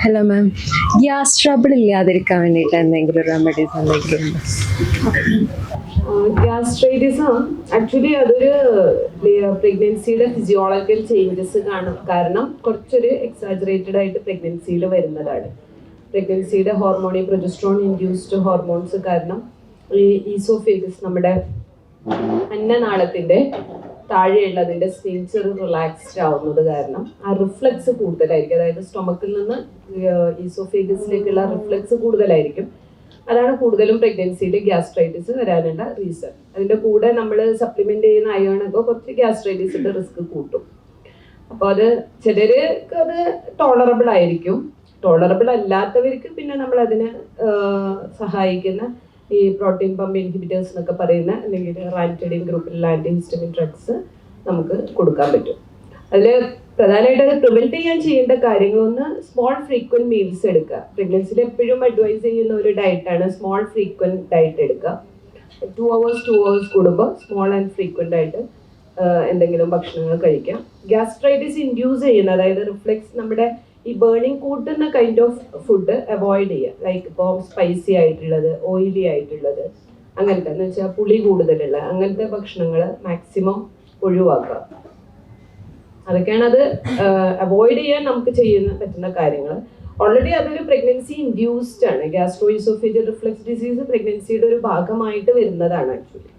Hello ma'am gas trouble ഇല്ലാതിരിക്കാൻ വേണ്ടിയിട്ട് എന്തെങ്കിലും റെമഡീസ് എന്തെങ്കിലും ഉണ്ടോ? ഗ്യാസ്ട്രൈറ്റിസം ആക്ച്വലി അതൊരു പ്രഗ്നൻസിയുടെ ഫിസിയോളജിക്കൽ ചേഞ്ചസ് കാണും. കാരണം കുറച്ചൊരു എക്സാജറേറ്റഡ് ആയിട്ട് പ്രഗ്നൻസിയിൽ വരുന്നതാണ്. പ്രഗ്നൻസിയുടെ ഹോർമോണി പ്രൊജസ്ട്രോൺ ഇൻഡ്യൂസ്ഡ് ഹോർമോൺസ് കാരണം ഈ ഈസോഫേഗസ് നമ്മുടെ അന്നനാളത്തിന്റെ താഴെയുള്ളതിന്റെ സ്റ്റിഞ്ചർ റിലാക്സ്ഡ് ആവുന്നത് കാരണം ആ റിഫ്ലക്സ് കൂടുതലായിരിക്കും. അതായത് സ്റ്റൊമക്കിൽ നിന്ന് ഈസോഫേഗസിലേക്കുള്ള റിഫ്ലക്സ് കൂടുതലായിരിക്കും. അതാണ് കൂടുതലും പ്രഗ്നൻസിയിൽ ഗ്യാസ്ട്രൈറ്റിസ് വരാനുള്ള റീസൺ അതിന്റെ കൂടെ നമ്മൾ സപ്ലിമെന്റ് ചെയ്യുന്ന അയോണൊക്കെ കുറച്ച് ഗ്യാസ്ട്രൈറ്റിസിന്റെ റിസ്ക് കൂട്ടും. അപ്പോൾ അത് ചിലർക്ക് അത് ടോളറബിൾ ആയിരിക്കും. ടോളറബിൾ അല്ലാത്തവർക്ക് പിന്നെ നമ്മൾ അതിനെ സഹായിക്കുന്ന ഈ പ്രോട്ടീൻ പമ്പ് ഇൻഹിബിറ്റേഴ്സ് എന്നൊക്കെ പറയുന്ന അല്ലെങ്കിൽ റാന്റഡിൻ ഗ്രൂപ്പിലുള്ള ആന്റി ഹിസ്റ്റമിൻ ഡ്രഗ്സ് നമുക്ക് കൊടുക്കാൻ പറ്റും. അതിൽ പ്രധാനമായിട്ട് അത് പ്രിവെന്റ് ചെയ്യാൻ ചെയ്യേണ്ട കാര്യങ്ങളൊന്ന് സ്മോൾ ഫ്രീക്വന്റ് മീൽസ് എടുക്കുക. പ്രഗ്നൻസിയിൽ എപ്പോഴും അഡ്വൈസ് ചെയ്യുന്ന ഒരു ഡയറ്റാണ് സ്മോൾ ഫ്രീക്വന്റ് ഡയറ്റ് എടുക്കുക. ടു അവേഴ്സ് ടു അവേഴ്സ് കൂടുമ്പോൾ സ്മോൾ ആൻഡ് ഫ്രീക്വന്റ് ആയിട്ട് എന്തെങ്കിലും ഭക്ഷണങ്ങൾ കഴിക്കാം ഗ്യാസ്ട്രൈറ്റിസ് ഇൻഡ്യൂസ് ചെയ്യുന്ന അതായത് റിഫ്ലെക്സ് നമ്മുടെ ഈ ബേണിംഗ് കൂട്ടുന്ന കൈൻഡ് ഓഫ് ഫുഡ് അവോയ്ഡ് ചെയ്യുക. ലൈക്ക് ഇപ്പോൾ സ്പൈസി ആയിട്ടുള്ളത് ഓയിലി ആയിട്ടുള്ളത് അങ്ങനത്തെ. എന്ന് വെച്ചാൽ പുളി കൂടുതലുള്ള അങ്ങനത്തെ ഭക്ഷണങ്ങൾ മാക്സിമം ഒഴിവാക്കുക. അതൊക്കെയാണ് അത് അവോയ്ഡ് ചെയ്യാൻ നമുക്ക് ചെയ്യുന്ന പറ്റുന്ന കാര്യങ്ങൾ ഓൾറെഡി അതൊരു പ്രഗ്നൻസി ഇൻഡ്യൂസ്ഡ് ആണ്. ഗ്യാസ്ട്രോയിസോഫേജിയൽ റിഫ്ലക്സ് ഡിസീസ് പ്രഗ്നൻസിയുടെ ഒരു ഭാഗമായിട്ട് വരുന്നതാണ് ആക്ച്വലി